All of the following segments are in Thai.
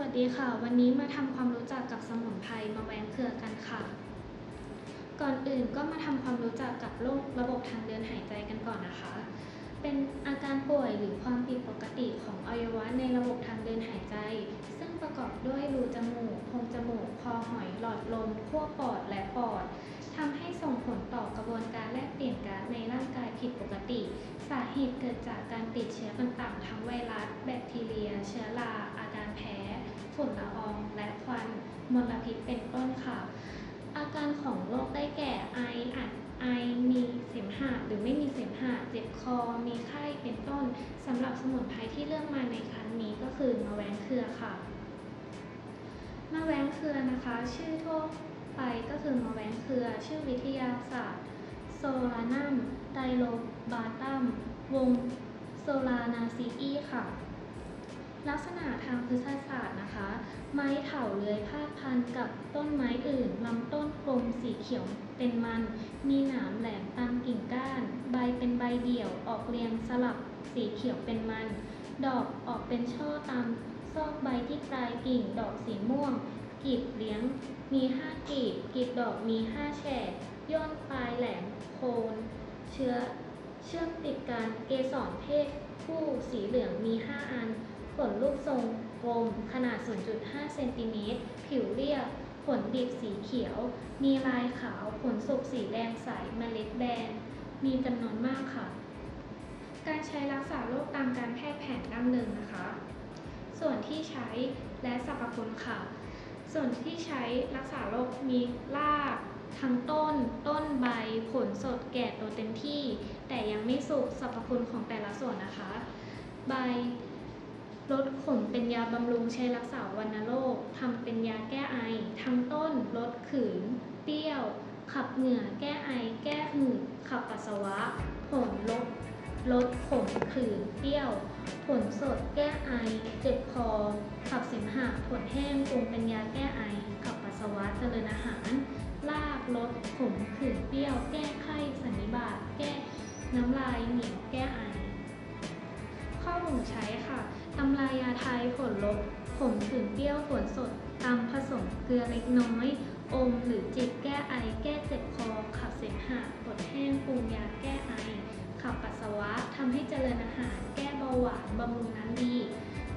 วัสดีค่ะ วันนี้มาทำความรู้จักกับสมุนไพรมาแว้งเครือกันค่ะ ก่อนอื่นก็มาทำความรู้จักกับโรคระบบทางเดินหายใจกันก่อนนะคะ เป็นอาการป่วยหรือความผิดปกติของอวัยวะในระบบทางเดินหายใจ ซึ่งประกอบด้วยรูจมูกโพรงจมูก คอหอย หลอดลมขั้วปอด และปอดทำให้ส่งผลต่อกระบวนการแลกเปลี่ยนก๊าซในร่างกายผิดปกติ สาเหตุเกิดจากการติดเชื้อต่างๆ ทั้งไวรัส แบคทีเรีย เชื้อรา อาการแพ้ ฝุ่นละออง และควัน มลพิษ เป็นต้นค่ะ อาการของโรคได้แก่ไออัด ไอมีเสมหะหรือไม่มีเสมหะเจ็บคอ มีไข้เป็นต้นสำหรับสมุนไพรที่เลือกมาในครั้งนี้ก็คือมะแว้งเครือค่ะมะแว้งเครือนะคะ ชื่อทั่วไปก็คือมะแว้งเครือ ชื่อวิทยาศาสตร์ โซลานัมไดโลบาตัมวงโซลานาซีอีค่ะ ลักษณะทางพฤกษศาสตร์นะคะ ไม้เถาเลื้อยพาดพันกับต้นไม้อื่นลำต้นกลมสีเขียวเป็นมัน มีหนามแหลมตามกิ่งก้าน ใบเป็นใบเดี่ยวออกเรียงสลับสีเขียวเป็นมัน ดอกออกเป็นช่อตามซอกใบที่ปลายกิ่งดอกสีม่วงกีบเลี้ยง มีห้ากีบกีบดอกมีห้าแฉกย่นปลายแหลมโคน เชื้อเชื่อมติดกันเกสรเพศผู้สีเหลืองมี5อัน ผลรูปทรงกลมขนาด 0.5 เซนติเมตร ผิวเรียบผลดิบสีเขียว มีลายขาวผลสุกสีแดงใส เมล็ดแบน มีจำนวนมากค่ะ การใช้รักษาโรคตามการแพทย์แผนดั้งเดิมนะคะ ส่วนที่ใช้และสรรพคุณค่ะ ส่วนที่ใช้รักษาโรคมีรากทั้งต้น ต้นใบ ผลสดแก่โตเต็มที่ แต่ยังไม่สุกสรรพคุณของแต่ละส่วนนะคะ ใบ ลดขมเป็นยาบำรุงใช้รักษาวัณโรคทำเป็นยาแก้ไอ ทั้งต้น ลดขืน เปรี้ยว ขับเหงื่อ แก้ไอ แก้หืด ขับปัสสาวะ ผลลด ลดขมขืน เปรี้ยว ผลสด แก้ไอ เจ็บคอ ขับเสมหะ ผลแห้งปรุงเป็นยาแก้ไอ ขับปัสสาวะ เจริญอาหาร ลาก ลดขมขื่นเปรี้ยว แก้ไข้สันนิบาต แก้น้ำลายเหนียว แก้ไอ ข้อบ่งใช้ค่ะ ตำรายาไทยผลลบขมขื่นเปรี้ยวผลสดตำผสมเกลือเล็กน้อย อมหรือจิบแก้ไอ แก้เจ็บคอ ขับเสมหะผดแห้งปรุงยาแก้ไอ ขับปัสสาวะทำให้เจริญอาหาร แก้เบาหวานบำรุงน้ำดี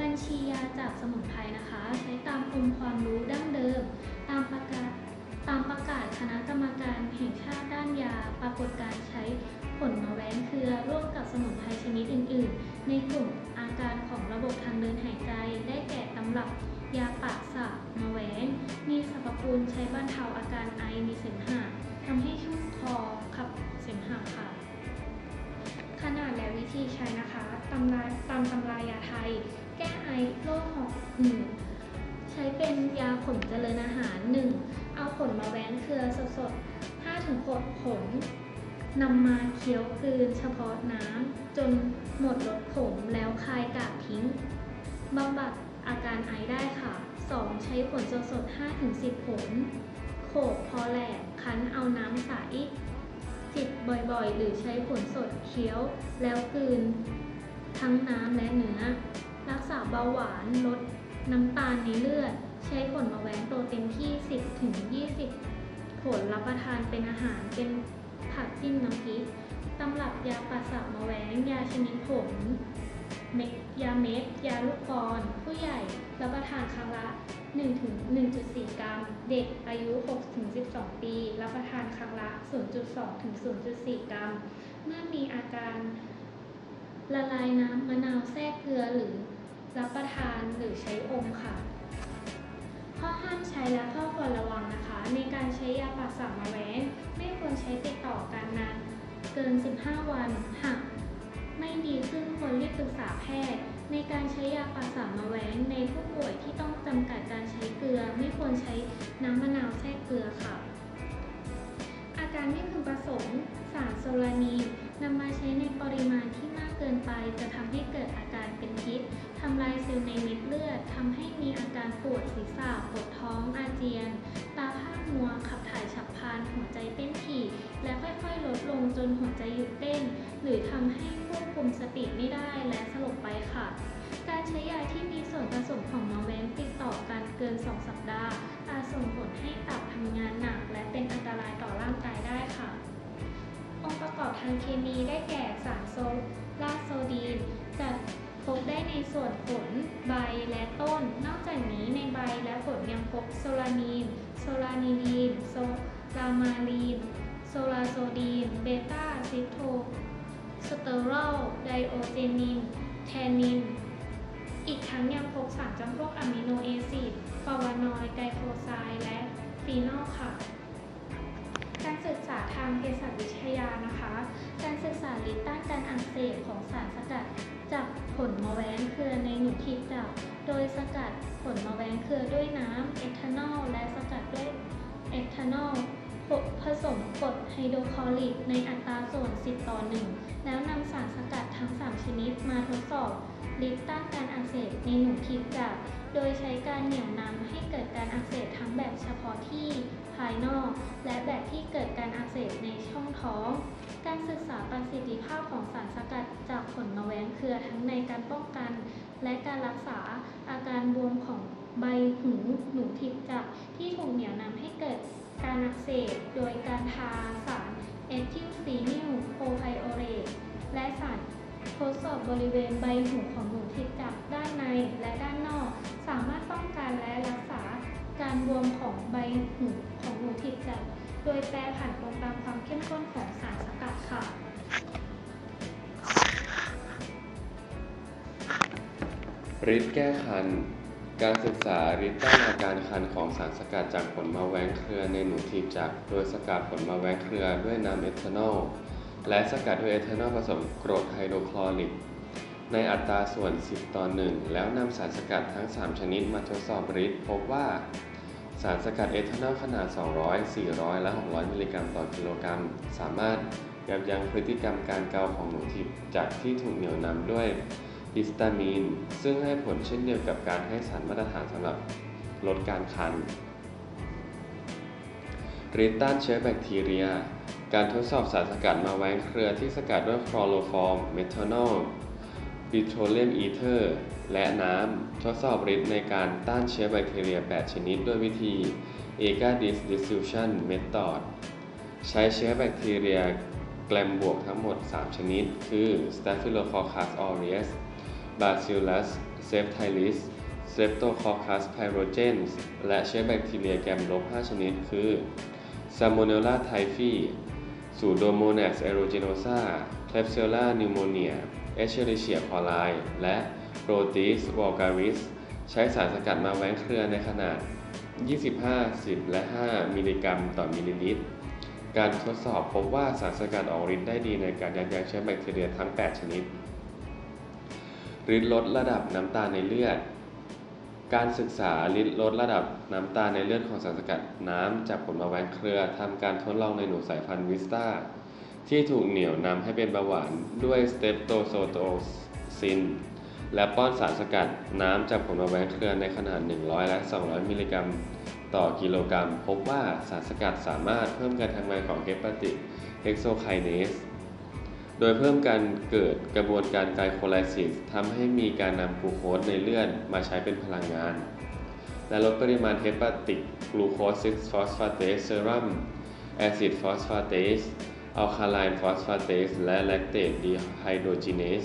บัญชียาจากสมุนไพรนะคะ ใช้ตามองค์ความรู้ดั้งเดิม ตามประกาศตามประกาศคณะกรรมการแห่งชาติด้านยา ปรากฏการใช้ผลมะแว้งเครือร่วมกับสมุนไพรชนิดอื่น ๆ ในกลุ่ม แก่ตำรับยาปากสะมะแว้งมีสรรพคุณใช้บรรเทาอาการไอมีเสมหะทำให้ชุ่มคอขับเสมหะค่ะ ขนาดและวิธีใช้นะคะตำราตามตำรายาไทย แก้ไอโรคหอบหืดใช้เป็นยาขมเจริญอาหาร 1. เอาผลมาแว้งเครือสดๆ5-6ผลนำมาเคี้ยวกลืนเฉพาะน้ำจนหมดรสขมแล้วคายกากทิ้งบำบัด อาการไอได้ค่ะ 2. ใช้ผลสดๆ5-10 ผล โขกพอแหลกคั้นเอาน้ำใสจิบบ่อยๆ หรือใช้ผลสดเคี้ยวแล้วกลืน ทั้งน้ำและเนื้อ รักษาเบาหวานลดน้ำตาลในเลือด ใช้ผลมะแว้งโตเต็มที่ 10ถึง20 ผลรับประทานเป็นอาหารเป็นผักจิ้มน้ำพริกตำรับยาปัสสาวะมะแว้งยาชนิดผงเม็ด ยาเม็ดยาลูกกรผู้ใหญ่รับประทานครั้งละ1ถึง1.4 กรัม เด็กอายุ6ถึง12 ปี รับประทานครั้งละ 0.2ถึง0.4 กรัม เมื่อมีอาการละลายน้ำมะนาวแทรกเกลือหรือรับประทานหรือใช้อมค่ะ ข้อห้ามใช้และข้อควรระวังนะคะ ในการใช้ยาปากสามะแว้งไม่ควรใช้ติดต่อกันนานเกิน 15 วันหาก ไม่ดีขึ้นควรรีบปรึกษาแพทย์ ในการใช้ยาปากสามะแว้งในผู้ป่วยที่ต้องจำกัดการใช้เกลือ ไม่ควรใช้น้ำมะนาวแทรกเกลือค่ะ อาการไม่พึงประสงค์สารโซลานีน นำมาใช้ในปริมาณที่มากเกินไปจะทำให้เกิดอาการเป็นพิษทำลายเซลล์ในเม็ดเลือดทำให้มีอาการปวดศีรษะปวดท้องอาเจียน ตาผ้ามัวขับถ่ายฉับพลันหัวใจเต้นถี่และค่อยๆ ลดลงจนหัวใจหยุดเต้น หรือทำให้ควบคุมสติไม่ได้และสลบไปค่ะ การใช้ยาที่มีส่วนผสมของมะแว้งติดต่อกิน 2 สัปดาห์อาจส่งผลให้ตับทำงานหนักและเป็นอันตรายต่อร่างกายได้ค่ะ ประกอบทางเคมีได้แก่สารโซลาโซดีนจะพบได้ในส่วนผลใบและต้น นอกจากนี้ในใบและผลยังพบโซลานีน โซลานิลีน โซลามาลีน โซลาโซดีน เบต้าซิโทสเตอรอลไดโอเจนิน แทนนิน อีกทั้งยังพบสารจำพวกอะมิโนแอซิดฟลาวานอยด์ไกลโคไซด์และฟีนอลค่ะ การศึกษาทางเภสัชวิทยานะคะ การศึกษาฤทธิ์ต้านการอักเสบของสารสกัดจากผลมะแว้งเครือในหนูทิพย์จับโดยสกัดผลมะแว้งเครือด้วยน้ำเอทานอลและสกัดด้วยเอทานอลผสมกรดไฮโดรคลอริกในอัตราส่วน 10 ต่อ 1 แล้วนำสารสกัดทั้ง 3 ชนิดมาทดสอบฤทธิ์ต้านการอักเสบในหนูทิพย์จับโดยใช้การเหนี่ยวนำให้เกิดการอักเสบทั้งแบบเฉพาะที่ ภายนอก และแบบที่เกิดการอักเสบในช่องท้อง การศึกษาประสิทธิภาพของสารสกัดจากผลมะแว้งเครือทั้งในการป้องกัน และการรักษาอาการบวมของใบหูหนูทิพจับที่ถูกเหนี่ยวนำให้เกิดการอักเสบโดยการทาสารเอทิลฟีนิลโพไพโอเรตและสารทดสอบบริเวณใบหูของหนูทิพจับด้านในและด้านนอก สามารถป้องกันและรักษา การบวมของใบหูของหนูทิพย์จับโดยแปรผันตรงตามความเข้มข้นของสารสกัดค่ะ ฤทธิ์แก้คัน การศึกษาฤทธิ์ต้านอาการคันของสารสกัดจากผลมะแว้งเครือในหนูทีบจักรโดยสกัดผลมะแว้งเครือด้วยน้ำเอทานอลและสกัดด้วยเอทานอลผสมกรดไฮโดรคลอริก ในอัตราส่วน 10 ต่อ 1 แล้วนำสารสกัดทั้ง 3 ชนิดมาทดสอบฤทธิ์พบว่า สารสกัดเอทานอลขนาด 200 400 และ 600 มิลลิกรัมต่อกิโลกรัม สามารถยับยั้งพฤติกรรมการเกาของหนูทิพย์จากที่ถูกเหนี่ยวนำด้วยฮิสตามีน ซึ่งให้ผลเช่นเดียวกับการให้สารมาตรฐานสำหรับลดการคันฤทธิ์ต้านเชื้อแบคทีเรีย การทดสอบสารสกัดมาแว้งเครือที่สกัดด้วยคลอโรฟอร์ม เมทานอล ปิโตรเลียมอีเทอร์ และน้ำ ทดสอบฤทธิ์ในการต้านเชื้อแบคทีเรีย 8 ชนิดด้วยวิธี a g a d i s diffusion method ใช้เชื้อแบคทีเรียแกลมบวกทั้งหมด 3 ชนิด คือ Staphylococcus aureus Bacillus cephtalis Streptococcus pyogenes และเชื้อแบคทีเรียแกมลบ 5 ชนิด คือ Salmonella typhi Pseudomonas aeruginosa Klebsiella pneumoniae pneumonia Escherichia coli และ Proteus vulgaris ใช้สารสกัดมาแว้งเครือในขนาด 25 10 และ 5 มิลลิกรัมต่อมิลลิลิตร การทดสอบพบว่าสารสกัดออกฤทธิ์ได้ดีในการยับยั้งเชื้อแบคทีเรียทั้ง 8 ชนิดฤทธิ์ลดระดับน้ำตาลในเลือด การศึกษาฤทธิ์ลดระดับน้ำตาลในเลือดของสารสกัดน้ำจากผลมะแว้งเครือทำการทดลองในหนูสายพันธุ์วิสตา ที่ถูกเหนี่ยวนำให้เป็นเบาหวานด้วยสเตปโตโซโตซิน และป้อนสารสกัดน้ำจากผลมะแว้งเครือในขนาด 100 และ 200 มิลลิกรัมต่อกิโลกรัม พบว่าสารสกัดสามารถเพิ่มการทำงานของเฮปาติกเฮกโซไคเนสโดยเพิ่มการเกิดกระบวนการไกลโคไลซิสทำให้มีการนำกลูโคสในเลือดมาใช้เป็นพลังงาน และลดปริมาณเฮปาติกกลูโคซิสฟอสฟาเตสเซรัมแอซิดฟอสฟาเตส อัลคาไลน์ฟอสฟาเตสและแลคเตตดีไฮโดรจิเนส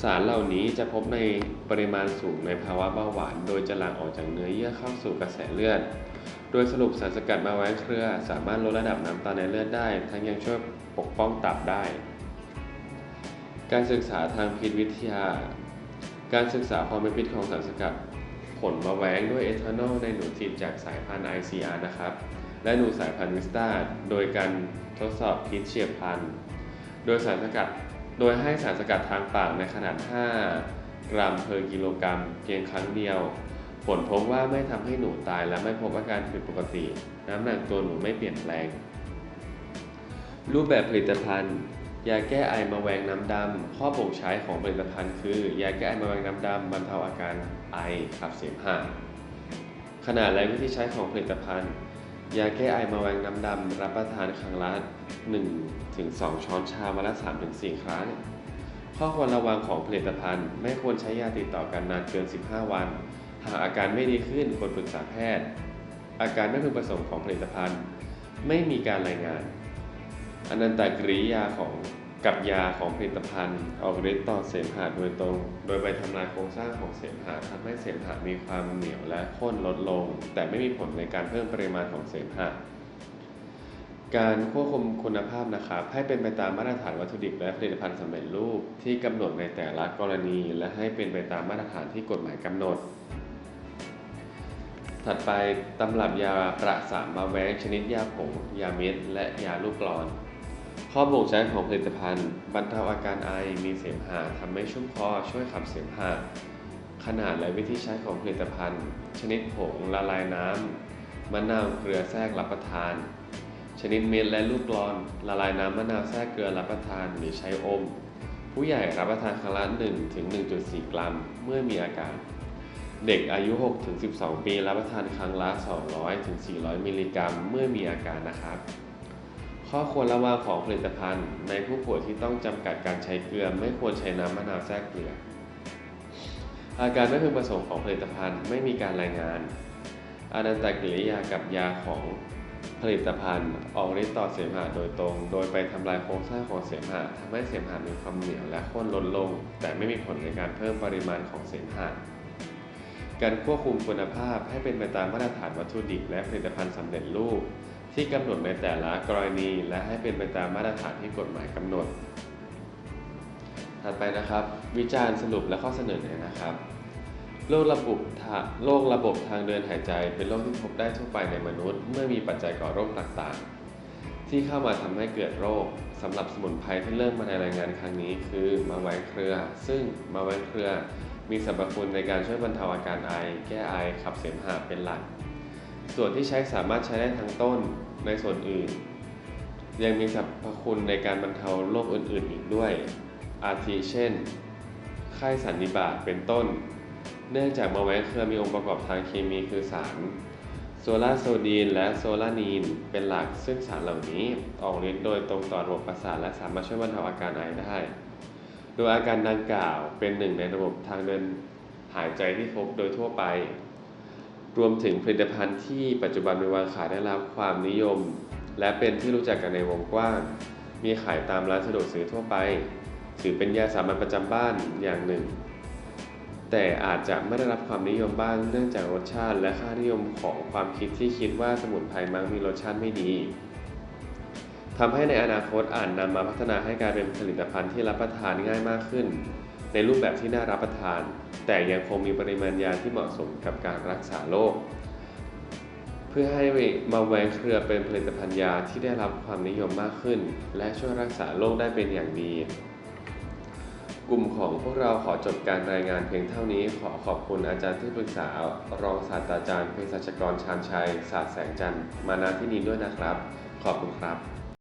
สารเหล่านี้จะพบในปริมาณสูงในภาวะเบาหวาน โดยจะหลั่งออกจากเนื้อเยื่อเข้าสู่กระแสเลือด โดยสรุปสารสกัดมาแว้เครือ สามารถลดระดับน้ำตาลในเลือดได้ ทั้งยังช่วยปกป้องตับได้ การศึกษาทางพิษวิทยา การศึกษาความเป็นพิษของสารสกัด ผลมาแว้งด้วยเอทานอลในหนูทิพย์จากสายพันธุ์ ICR นะครับ และหนูสายพันธุ์วิสตาโดยการทดสอบพิษเฉียบพลัน โดยสารสกัด โดยให้สารสกัดทางปากในขนาด 5 กรัมเพอร์กิโลกรัมเพียงครั้งเดียว ผลพบว่าไม่ทำให้หนูตายและไม่พบอาการผิดปกติ น้ำหนักตัวหนูไม่เปลี่ยนแปลง รูปแบบผลิตภัณฑ์ ยาแก้ไอมะแวงน้ำดำ ข้อบ่งใช้ของผลิตภัณฑ์คือยาแก้ไอมะแวงน้ำดำบรรเทาอาการไอขับเสมหะขนาดและวิธีใช้ของผลิตภัณฑ์ ยาแก้ไอมาแวงน้ำดำ รับประทานครั้งละ1ถึง2ช้อนชาวันละ3ถึง4ครั้ง ข้อควรระวังของผลิตภัณฑ์ ไม่ควรใช้ยาติดต่อกันนานเกิน 15 วัน หากอาการไม่ดีขึ้นควรปรึกษาแพทย์ อาการไม่พึงประสงค์ของผลิตภัณฑ์ ไม่มีการรายงาน อนันตกริยาของ กับยาของผลิตภัณฑ์ออกฤทธิ์ต่อเสมหะโดยตรง โดยไปทำลายโครงสร้างของเสมหะทำให้เสมหะมีความเหนียวและข้นลดลง แต่ไม่มีผลในการเพิ่มปริมาณของเสมหะการควบคุมคุณภาพนะครับให้เป็นไปตามมาตรฐานวัตถุดิบและผลิตภัณฑ์สำเร็จรูปที่กำหนดในแต่ละกรณี และให้เป็นไปตามมาตรฐานที่กฎหมายกำหนด ถัดไปตำรับยาประสานมาแวงชนิดยาผงยาเม็ดและยาลูกกรอน ข้อบ่งชี้ของผลิตภัณฑ์ บรรเทาอาการไอ มีเสมหะทำให้ชุ่มคอ ช่วยขับเสมหะ ขนาดและวิธีใช้ของผลิตภัณฑ์ ชนิดผงละลายน้ำมะนาวเกลือแทรกรับประทาน ชนิดเม็ดและลูกกรอนละลายน้ำมะนาวแทรกเกลือรับประทานหรือใช้อม ผู้ใหญ่รับประทานครั้งละ1ถึง1.4 กรัม เมื่อมีอาการ เด็กอายุ6ถึง12 ปีรับประทานครั้งละ200ถึง400 มิลลิกรัม เมื่อมีอาการนะครับ ข้อควรระวังของผลิตภัณฑ์ ในผู้ป่วยที่ต้องจำกัดการใช้เกลือ ไม่ควรใช้น้ำมะนาวแทรกเกลือ อาการไม่พึงประสงค์ของผลิตภัณฑ์ไม่มีการรายงาน อานันตกิริยากับยาของผลิตภัณฑ์ ออกฤทธิ์ต่อเสมหะโดยตรง โดยไปทำลายโครงสร้างของเสมหะทำให้เสมหะมีความเหนียวและข้นลดลง แต่ไม่มีผลในการเพิ่มปริมาณของเสมหะการควบคุมคุณภาพให้เป็นไปตามมาตรฐานวัตถุดิบและผลิตภัณฑ์สำเร็จรูป ที่กำหนดในแต่ละกรณีและให้เป็นไปตามมาตรฐานที่กฎหมายกำหนด ถัดไปนะครับ วิจารณ์สรุปและข้อเสนอแนะนะครับโรคระบบทาโรคระบบทางเดินหายใจเป็นโรคที่พบได้ทั่วไปในมนุษย์ เมื่อมีปัจจัยก่อโรคต่างๆ ที่เข้ามาทำให้เกิดโรคสำหรับสมุนไพรที่เริ่มมาในรายงานครั้งนี้คือมาแวงเครือ ซึ่งมาแวงเครือมีสรรพคุณในการช่วยบรรเทาอาการไอ แก้ไอขับเสมหะเป็นหลัก ส่วนที่ใช้สามารถใช้ได้ทั้งต้นในส่วนอื่น ยังมีสรรพคุณในการบรรเทาโรคอื่นๆ อีกด้วย อาทิเช่น ไข้สันนิบาตเป็นต้น เนื่องจากมาแวงเครือมีองค์ประกอบทางเคมีคือสารโซลาโซดีนและโซลานีนเป็นหลักซึ่งสารเหล่านี้ออกฤทธิ์โดยตรงต่อระบบประสาทและสามารถช่วยบรรเทาอาการไอได้ โดยอาการดังกล่าวเป็นหนึ่งในระบบทางเดินหายใจที่พบโดยทั่วไป รวมถึงผลิตภัณฑ์ที่ปัจจุบันมีวางขายได้รับความนิยม และเป็นที่รู้จักกันในวงกว้าง มีขายตามร้านสะดวกซื้อทั่วไป ถือเป็นยาสามัญประจำบ้านอย่างหนึ่ง แต่อาจจะไม่ได้รับความนิยมบ้างเนื่องจากรสชาติและค่านิยมของความคิดที่คิดว่าสมุนไพรมักมีรสชาติไม่ดีทำให้ในอนาคตอาจนนำมาพัฒนาให้กลายเป็นผลิตภัณฑ์ที่รับประทานง่ายมากขึ้น ในรูปแบบที่น่ารับประทาน แต่ยังคงมีปริมาณยาที่เหมาะสมกับการรักษาโรคเพื่อให้มาแวงเครือเป็นผลิตภัณฑ์ยาที่ได้รับความนิยมมากขึ้น และช่วยรักษาโรคได้เป็นอย่างดี กลุ่มของพวกเราขอจบการรายงานเพียงเท่านี้ขอขอบคุณอาจารย์ที่ปรึกษา รองศาสตราจารย์เภสัชกรชาญชัยศาสตร์แสงจันทร์มาณที่นี้ด้วยนะครับ ขอบคุณครับ